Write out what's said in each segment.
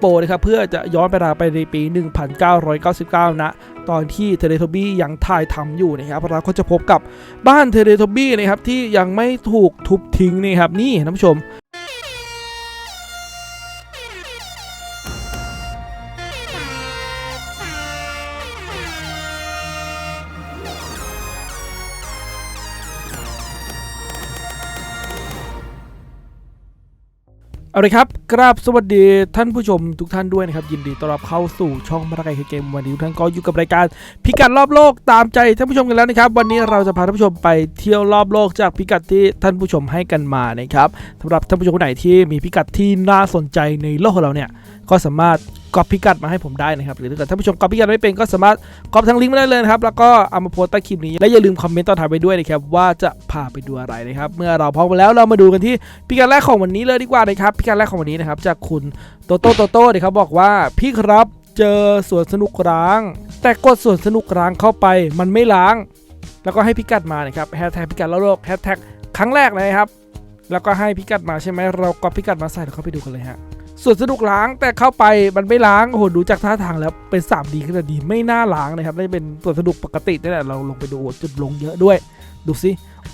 โปรนะครับเพื่อจะย้อนเวลาไปในปี 1999 นะ ตอนที่เทเลทบี้ยังถ่ายทำอยู่นะครับเราก็จะพบกับบ้านเทเลทบี้นะครับที่ยังไม่ถูกทุบทิ้งนี่ครับนี่ท่านผู้ชม เอาเลยครับ กราบสวัสดีท่านผู้ชมทุกท่านด้วยนะครับ ยินดีต้อนรับเข้าสู่ช่องมาราไกเกมวันนี้ทุกท่านก็อยู่กับรายการพิกัดรอบโลกตามใจท่านผู้ชมกันแล้วนะครับ วันนี้เราจะพาท่านผู้ชมไปเที่ยวรอบโลกจากพิกัดที่ท่านผู้ชมให้กันมานะครับสำหรับท่านผู้ชมคนไหนที่มีพิกัดที่น่าสนใจในโลกของเราเนี่ยก็สามารถ ก๊อปพิกัดมาให้ผมได้นะครับ หรือถ้าเกิดท่านผู้ชมก๊อปพิกัดไม่เป็นก็สามารถก๊อปทั้งลิงก์มาได้เลยนะครับ แล้วก็เอามาโพสต์ใต้คลิปนี้ และอย่าลืมคอมเมนต์ตอนท้ายไปด้วยนะครับ ว่าจะพาไปดูอะไรนะครับ เมื่อเราพร้อมแล้วเรามาดูกันที่พิกัดแรกของวันนี้เลยดีกว่านะครับ พิกัดแรกของวันนี้นะครับจากคุณโตโต้โตโต้เนี่ยเขาบอกว่าพี่ครับเจอสวนสนุกร้าง แต่กดสวนสนุกร้างเข้าไปมันไม่ล้าง แล้วก็ให้พิกัดมานะครับแฮชแท็กพิกัดโลกแฮชแท็กครั้งแรกเลยครับแล้วก็ให้พิกัดมาใช่ไหมเราก็พิกัดมาใส่แล้วเข้าไปดูกันเลยฮะ สวนสนุกล้างแต่เข้าไปมันไม่ล้างโอ้โหดูจากท่าทางแล้วเป็น 3D ขนาดดีไม่น่าล้างนะครับน่เป็นสวนสนุกปกตินี่แหละเราลงไปดูจุดลงเยอะด้วย ดูสิ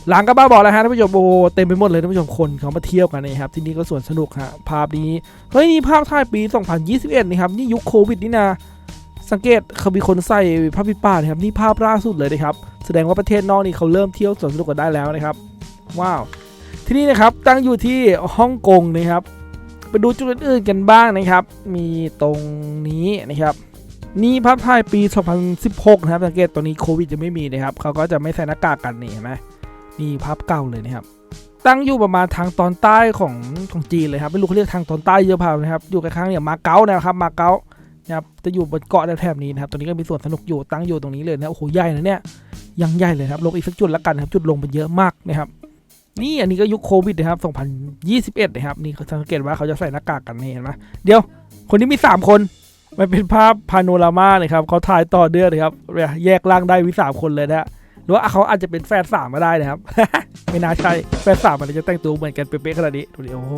หลังก็บ้าบอกแล้วฮะท่านผู้ชมโอ้เต็มไปหมดเลยท่านผู้ชมคนเขามาเที่ยวกันนะครับที่นี่ก็สวนสนุกฮะภาพนี้เฮ้ยนี่ภาพถ่ายปี 2021นี่ครับนี่ยุคโควิดนี่นะสังเกตเขามีคนใส่ผ้าปิดปากนะครับนี่ภาพล่าสุดเลยนะครับแสดงว่าประเทศนอกนี่เขาเริ่มเที่ยวสวนสนุกกันได้แล้วนะครับว้าวที่นี่นะครับตั้งอยู่ที่ฮ่องกงนะครับ ไปดูจุดอื่นๆกันบ้างนะครับ มีตรงนี้นะครับ นี่ภาพถ่ายปี 2016 นะครับสังเกตตอนนี้โควิดจะไม่มีนะครับเขาก็จะไม่ใส่หน้ากากกันนี่เห็นไหมนี่ภาพเก่าเลยนะครับ ตั้งอยู่ประมาณทางตอนใต้ของของจีนเลยครับไม่รู้เขาเรียกทางตอนใต้เยอะเปล่านะครับ อยู่ข้างๆอย่างมาเก๊านะครับมาเก๊านะครับจะอยู่บนเกาะแถบนี้นะครับตรงนี้ก็มีส่วนสนุกอยู่ตั้งอยู่ตรงนี้เลยนะโอ้โหใหญ่นะเนี่ยยังใหญ่เลยครับลงอีกสักจุดละกันนะครับ จุดลงมันเยอะมากนะครับ นี่อันนี้ก็ยุคโควิดนะครับ 2021 นะครับ นี่เขาสังเกตว่าเขาจะใส่หน้ากากกันเห็นไหมเดี๋ยว คนที่มี 3 คน มันเป็นภาพพาโนรามานะครับเขาถ่ายต่อเดือนเลยครับ แยกร่างได้มีสามคนเลยนะฮะหรือว่าเขาอาจจะเป็นแฟนสามมาได้นะครับ ไม่น่าใช่แฟนสามมันจะแต่งตัวเหมือนกันเป๊ะๆขนาดนี้ดูดิโอ้โห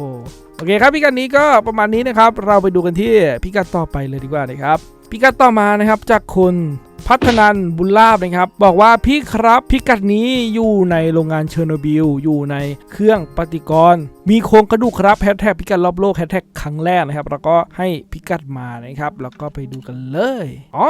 โอเคครับพิกัดนี้ก็ประมาณนี้นะครับ เราไปดูกันที่พิกัดต่อไปเลยดีกว่านะครับพิกัดต่อมานะครับจากคุณ พัฒนันบุญลาบนะครับ บอกว่าพี่ครับพิกัดนี้อยู่ในโรงงานเชอร์โนบิลอยู่ในเครื่องปฏิกรณ์ มีโครงกระดูกครับแฮชแท็กพิกัดรอบโลกแฮชแท็กครั้งแรกนะครับ แล้วก็ให้พิกัดมานะครับ แล้วก็ไปดูกันเลยอ๋อ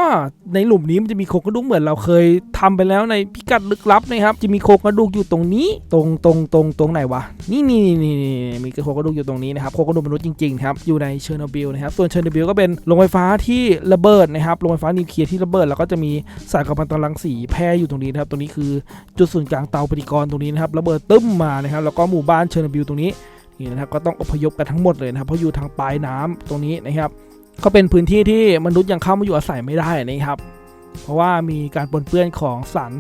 ในหลุมนี้มันจะมีโครงกระดูกเหมือนเราเคยทำไปแล้วในพิกัดลึกลับนะครับ จะมีโครงกระดูกอยู่ตรงนี้ ตรงตรงตรงตรงไหนวะนี่นี่นี่นี่มีโครงกระดูกอยู่ตรงนี้นะครับโครงกระดูกมนุษย์จริงๆครับอยู่ในเชอร์โนบิลนะครับส่วนเชอร์โนบิลก็เป็นโรงไฟฟ้าที่ระเบิดนะครับโรงไฟฟ้านิวเคลียร์ที่ระเบิดแล้วก็จะมีสายกัมมันตรังสีแพร่อยู่ตรงนี้นะครับตรงนี้คือจุดศูนย์กลางเตาปฏิกรณ์ตรงนี้นะครับระเบิดตึ้มมานะครับแล้วก็หมู่บ้านเชอร์โนบิลตรงนี้ นี่นะครับก็ต้องอพยพกันทั้งหมดเลยนะครับเพราะอยู่ทางปลายน้ำตรงนี้นะครับก็เป็นพื้นที่ที่มนุษย์ยังเข้ามาอยู่อาศัยไม่ได้นะครับ เพราะว่ามีการปนเปื้อนของสาร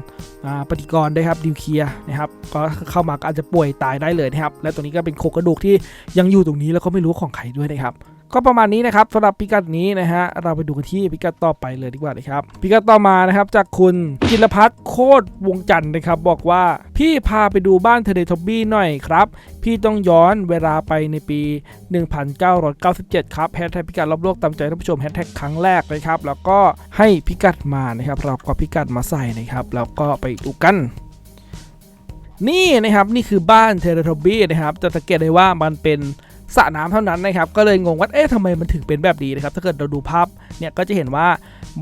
ปฏิกรณ์ด้ครับดิวเคลียนะครับก็เข้ามาก็อาจจะป่วยตายได้เลยนะครับ และตรงนี้ก็เป็นโครงกระดูกที่ยังอยู่ตรงนี้แล้วก็ไม่รู้ของใครด้วยนะครับ ก็ประมาณนี้นะครับสำหรับพิกัดนี้นะฮะเราไปดูกันที่พิกัดต่อไปเลยดีกว่านะครับพิกัดต่อมานะครับจากคุณจิรพัฒน์โคตรวงจันทร์นะครับ บอกว่าพี่พาไปดูบ้านเทเลทอบบี้หน่อยครับ พี่ต้องย้อนเวลาไปในปี 1997 ครับแฮชแท็กพิกัดรอบโลกตามใจท่านผู้ชมแฮชแท็กครั้งแรกนะครับ แล้วก็ให้พิกัดมานะครับ เราก็พิกัดมาใส่นะครับ แล้วก็ไปดูกันนี่นะครับนี่คือบ้านเทเลทอบบี้นะครับ จะสังเกตได้ว่ามันเป็น สระน้ำเท่านั้นนะครับ ก็เลยงงว่าเอ๊ะทำไมมันถึงเป็นแบบนี้นะครับ ถ้าเกิดเราดูภาพเนี่ยก็จะเห็นว่า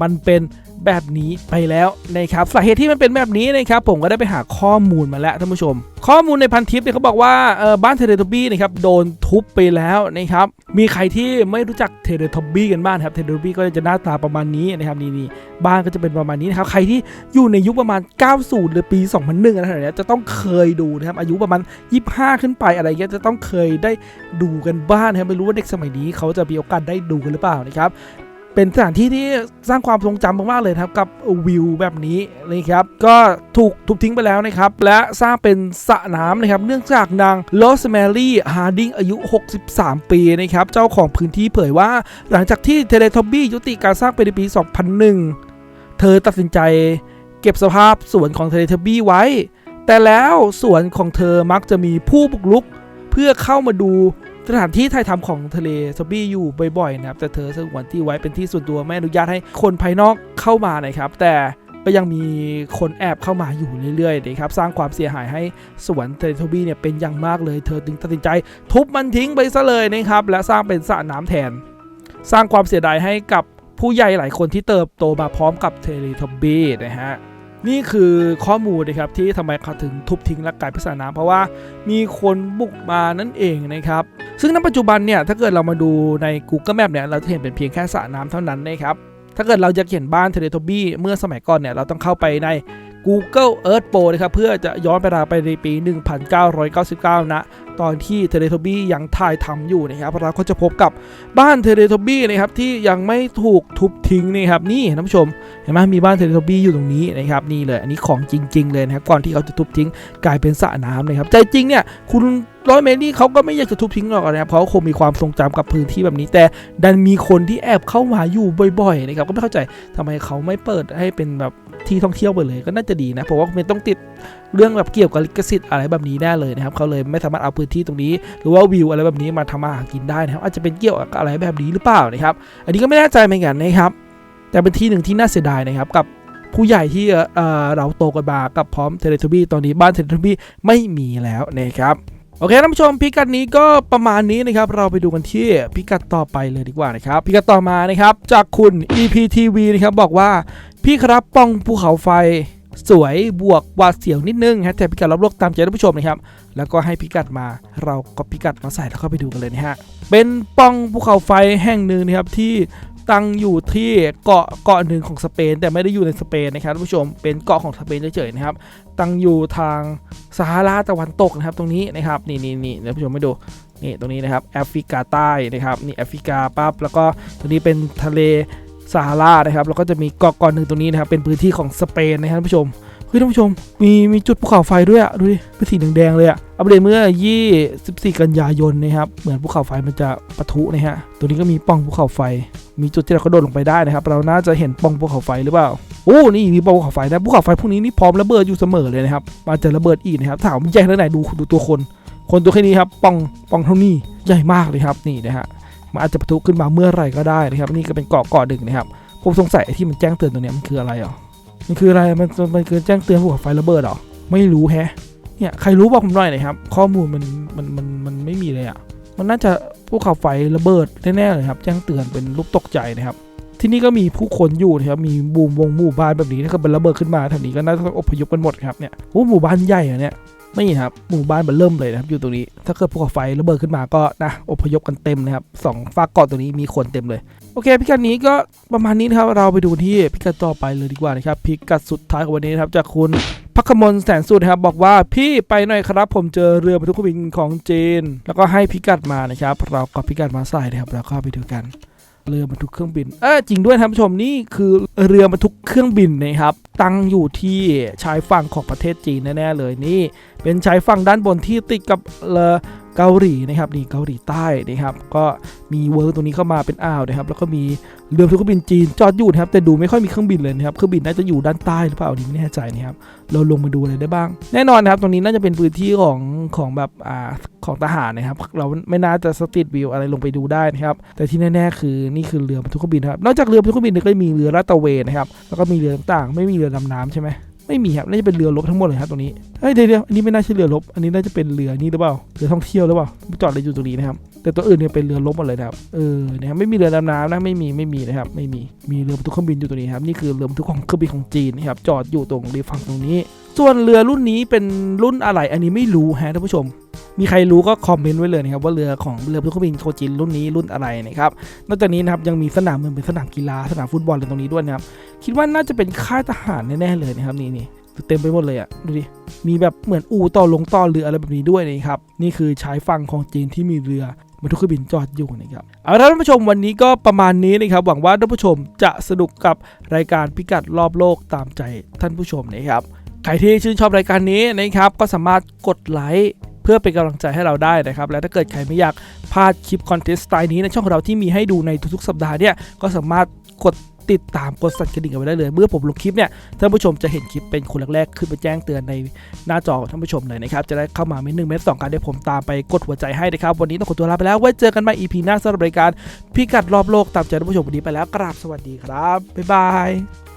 มันเป็น แบบนี้ไปแล้วนะครับสาเหตุที่มันเป็นแบบนี้นะครับผมก็ได้ไปหาข้อมูลมาแล้วท่านผู้ชม ข้อมูลในพันทิปเนี่ยเขาบอกว่าเออบ้านเทเลทอบบี้นะครับโดนทุบไปแล้วนะครับมีใครที่ไม่รู้จักเทเลทอบบี้กันบ้างครับเทเลทอบบี้ก็จะหน้าตาประมาณนี้นะครับนี่นี่บ้านก็จะเป็นประมาณนี้นะครับใครที่อยู่ในยุคประมาณ 90 หรือปี 2001อะไรแบบเนี้ยจะต้องเคยดูนะครับอายุประมาณ 25 ขึ้นไปอะไรเงี้ยจะต้องเคยได้ดูกันบ้างนะครับไม่รู้ว่าเด็กสมัยนี้เขาจะมีโอกาสได้ดูกันหรือเปล่านะครับ เป็นสถานที่ที่สร้างความทรงจำมากๆเลยครับกับวิวแบบนี้นะครับก็ถูกทุบทิ้งไปแล้วนะครับ และสร้างเป็นสระน้ำนะครับ เนื่องจากนางโรสแมรี่ฮาร์ดิงอายุ 63 ปีนะครับ เจ้าของพื้นที่เผยว่า หลังจากที่เทเลทอบบี้ยุติการสร้างไปในปี 2001 เธอตัดสินใจเก็บสภาพสวนของเทเลทอบบี้ไว้ แต่แล้วสวนของเธอมักจะมีผู้บุกรุก เพื่อเข้ามาดู สถานที่ถ่ายทำของทะเลซอบบี้อยู่บ่อยๆนะครับแต่เธอสงวนที่ไว้เป็นที่ส่วนตัวไม่อนุญาตให้คนภายนอกเข้ามานะครับแต่ก็ยังมีคนแอบเข้ามาอยู่เรื่อยๆนะครับสร้างความเสียหายให้สวนเทเลทบี้เนี่ยเป็นอย่างมากเลยเธอจึงตัดสินใจ ทุบมันทิ้งไปซะเลยนะครับและสร้างเป็นสระน้ำแทน สร้างความเสียดายให้กับผู้ใหญ่หลายคนที่เติบโตมาพร้อมกับเทเลทบี้นะฮะ นี่คือข้อมูลนะครับที่ทำไมเขาถึงทุบทิ้งและกลายเป็นสระน้ำเพราะว่ามีคนบุกมานั่นเองนะครับ ซึ่งณปัจจุบันเนี่ยถ้าเกิดเรามาดูใน Google Map เนี่ยเราจะเห็นเป็นเพียงแค่สระน้ำเท่านั้นนะครับ ถ้าเกิดเราจะเขียนบ้านเทเลทบี้เมื่อสมัยก่อนเนี่ยเราต้องเข้าไปใน Google Earth Pro นะครับเพื่อจะย้อนเวลาไปในปี 1999 นะ ตอนที่เทเลทบี้ยังถ่ายทำอยู่นะครับเราก็จะพบกับบ้านเทเลทบี้นะครับที่ยังไม่ถูกทุบทิ้งนี่ครับนี่ท่านผู้ชมเห็นไหมมีบ้านเทเลทบี้อยู่ตรงนี้นะครับนี่เลยอันนี้ของจริง ๆ เลยนะครับก่อนที่เขาจะทุบทิ้งกลายเป็นสระน้ำนะครับใจจริงเนี่ยคุณ ร้อยเมตรนี่เขาก็ไม่อยากจะทุบทิ้งหรอกนะครับเพราะคงมีความทรงจำกับพื้นที่แบบนี้ แต่ดันมีคนที่แอบเข้ามาอยู่บ่อยๆนะครับก็ไม่เข้าใจทำไมเขาไม่เปิดให้เป็นแบบที่ท่องเที่ยวไปเลยก็น่าจะดีนะเพราะว่ามันต้องติดเรื่องแบบเกี่ยวกับลิขสิทธิ์อะไรแบบนี้แน่เลยนะครับเขาเลยไม่สามารถเอาพื้นที่ตรงนี้ หรือว่าวิวอะไรแบบนี้มาทำมาหากินได้นะครับอาจจะเป็นเกี่ยวกับอะไรแบบนี้หรือเปล่านะครับ อันนี้ก็ไม่แน่ใจเหมือนกันนะครับ แต่เป็นที่หนึ่งที่น่าเสียดายนะครับกับผู้ใหญ่ที่เเราโตกันมากับพร้อมเทเลทบี้ตอนนี้บ้านเทเลทบี้ไม่มีแล้วนะครับ โอเคท่านผู้ชมพิกัดนี้ก็ประมาณนี้นะครับ เราไปดูกันที่พิกัดต่อไปเลยดีกว่านะครับ พิกัดต่อมานะครับ จากคุณ EPTV นะครับบอกว่า พี่ครับป้องภูเขาไฟสวยบวกวาดเสียวนิดนึงฮะแต่พิกัดรอบโลกตามใจท่านผู้ชมนะครับ แล้วก็ให้พิกัดมาเราก็พิกัดมาใส่แล้วเข้าไปดูกันเลยนะฮะเป็นป้องภูเขาไฟแห่งหนึ่งนะครับที่ ตั้งอยู่ที่เกาะเกาะหนึ่งของสเปน แต่ไม่ได้อยู่ในสเปนนะครับท่านผู้ชมเป็นเกาะของสเปนเฉยๆนะครับ ตั้งอยู่ทางซาฮาราตะวันตกนะครับ ตรงนี้นะครับนี่นี่นี่ท่านผู้ชมไม่ดูนี่ตรงนี้นะครับแอฟริกาใต้นะครับนี่แอฟริกาปั๊บแล้วก็ตรงนี้เป็นทะเลซาฮารานะครับแล้วก็จะมีเกาะเกาะหนึ่งตรงนี้นะครับเป็นพื้นที่ของสเปนนะครับท่านผู้ชม เฮ้ยท่านผู้ชม มีมีจุดภูเขาไฟด้วยอะดูดิ เป็นสีแดงๆเลยอะอัปเดตเมื่อ 24 กันยายนนะครับ เหมือนภูเขาไฟมันจะปะทุนะฮะ ตัวนี้ก็มีป่องภูเขาไฟ มีจุดที่เรากระโดดลงไปได้นะครับ เราน่าจะเห็นป่องภูเขาไฟหรือเปล่า โอ้ นี่มีป่องภูเขาไฟนะ ภูเขาไฟพวกนี้นี่พร้อมระเบิดอยู่เสมอเลยนะครับ มาจะระเบิดอีกนะครับถามว่าใหญ่ขนาดไหนดูดูตัวคน คนตัวแค่นี้ครับป่องป่องเท่านี้ใหญ่มากเลยครับ นี่นะฮะ มันอาจจะปะทุขึ้นมาเมื่อไหร่ก็ได้นะครับ นี่ก็เป็นเกาะเกาะหนึ่งนะครับ ผมสงสัยที่มันแจ้งเตือนตัวเนี้ยมันคืออะไรอะ มันคืออะไรมันมันคือแจ้งเตือนภูเขาไฟระเบิดหรอไม่รู้แฮะเนี่ยใครรู้บอกผมหน่อยหน่อยครับ ข้อมูลมันมันมันมันไม่มีเลยอะ่ะมันน่าจะภูเขาไฟระเบิดแน่ๆเลยครับ แจ้งเตือนเป็นรูปตกใจนะครับที่นี่ก็มีผู้คนอยู่นะครับมีบูมวงหมู่บ้านแบบนี้ถ้าเกิดเป็นระเบิดขึ้นมาแถวนี้ก็น่าจะอพยพกันหมดครับเนี่ยโอ้หมู่บ้านใหญ่อะเนี่ย นี่ครับหมู่บ้านมันเริ่มเลยนะครับอยู่ตรงนี้ ถ้าเกิดภูเขาไฟระเบิดขึ้นมาก็นะอพยพกันเต็มนะครับสองฝากเกาะตรงนี้มีคนเต็มเลย โอเค พิกัดนี้ก็ประมาณนี้นะครับ เราไปดูที่พิกัดต่อไปเลยดีกว่านะครับพิกัดสุดท้ายของวันนี้นะครับจากคุณพักขมลแสนสุดนะครับบอกว่าพี่ไปหน่อยครับ ผมเจอเรือบรรทุกเครื่องบินของจีน แล้วก็ให้พิกัดมานะครับ เราก็พิกัดมาใส่นะครับแล้วก็ไปดูกัน เรือบรรทุกเครื่องบินเออจริงด้วยท่านผู้ชมนี่คือเรือบรรทุกเครื่องบินนะครับ ตั้งอยู่ที่ชายฝั่งของประเทศจีนแน่ๆเลยนี่ เป็นชายฝั่งด้านบนที่ติดกับเกาหลีนะครับนี่เกาหลีใต้นะครับก็มีเวิร์กตรงนี้เข้ามาเป็นอ่าวนะครับแล้วก็มีเรือทุกเครื่องบินจีนจอดอยู่นะครับแต่ดูไม่ค่อยมีเครื่องบินเลยนะครับเครื่องบินน่าจะอยู่ด้านใต้หรือเปล่าอันนี้ไม่แน่ใจนะครับเราลงมาดูอะไรได้บ้าง แน่นอนนะครับตรงนี้น่าจะเป็นพื้นที่ของของแบบอ่าของทหารนะครับ เราไม่น่าจะสตรีทวิวอะไรลงไปดูได้นะครับแต่ที่แน่ๆคือนี่คือเรือบรรทุกเครื่องบินครับนอกจากเรือบรรทุกเครื่องบินเนี่ยก็มีเรือลาดตระเวนนะครับแล้วก็มีเรือต่างๆ ไม่มีเรือดำน้ำใช่ไหมไม่มีครับน่าจะเป็นเรือรบทั้งหมดเลยครับตรงนี้เฮ้ยเดี๋ยวเดี๋ยวอันนี้ไม่น่าใช่เรือรบอันนี้น่าจะเป็นเรือนี่หรือเปล่า เรือท่องเที่ยวหรือเปล่า จอดเลยอยู่ตรงนี้นะครับ แต่ตัวอื่นเนี่ยเป็นเรือรบหมดเลยนะครับ เออ นะครับ ไม่มีเรือดำน้ำนะ ไม่มี ไม่มีนะครับ ไม่มี มีเรือบรรทุกเครื่องบินอยู่ตรงนี้ครับ นี่คือเรือบรรทุกของเครื่องบินของจีนนะครับ จอดอยู่ตรงริมฝั่งตรงนี้ ส่วนเรือรุ่นนี้เป็นรุ่นอะไร อันนี้ไม่รู้ฮะท่านผู้ชม มีใครรู้ก็คอมเมนต์ไว้เลยนะครับว่าเรือของเรือบรรทุกเครื่องบินโคจินรุ่นนี้รุ่นอะไรนะครับ นอกจากนี้นะครับยังมีสนามเหมือนเป็นสนามกีฬาสนามฟุตบอลอะไรตรงนี้ด้วยนะครับ คิดว่าน่าจะเป็นค่ายทหารแน่ๆเลยนะครับนี่นี่ เต็มไปหมดเลยอะ่ะดูดิมีแบบเหมือนอู่ต่อลงต่อเรืออะไรแบบนี้ด้วยนะครับนี่คือชายฝั่งของจีนที่มีเรือบรรทุกเครื่องบินจอดอยู่นะครับเอาละท่านผู้ชมวันนี้ก็ประมาณนี้นะครับ หวังว่าท่านผู้ชมจะสนุกกับรายการพิกัดรอบโลกตามใจท่านผู้ชมนะครับใครที่ชื่นชอบรายการนี้นะครับก็สามารถกดไลค์เพื่อเป็นกำลังใจให้เราได้นะครับ และถ้าเกิดใครไม่อยากพลาดคลิปคอนเทนต์สไตล์นี้ในช่องของเราที่มีให้ดูในทุกๆ สัปดาห์เนี่ยก็สามารถกด ติดตามกดสั่นกระดิ่งกันไว้ได้เลย เมื่อผมลงคลิปเนี่ยท่านผู้ชมจะเห็นคลิปเป็นคนแรกๆขึ้นไปแจ้งเตือนในหน้าจอท่านผู้ชมเลยนะครับจะได้เข้ามาเม็ดหนึ่งเม็ดสองการได้ผมตามไปกดหัวใจให้นะครับวันนี้ต้องขอตัวลาไปแล้วไว้เจอกันใหม่ EP หน้าสำหรับรายการพิกัดรอบโลกตามใจท่านผู้ชมวันนี้ไปแล้วกราบสวัสดีครับบ๊ายบาย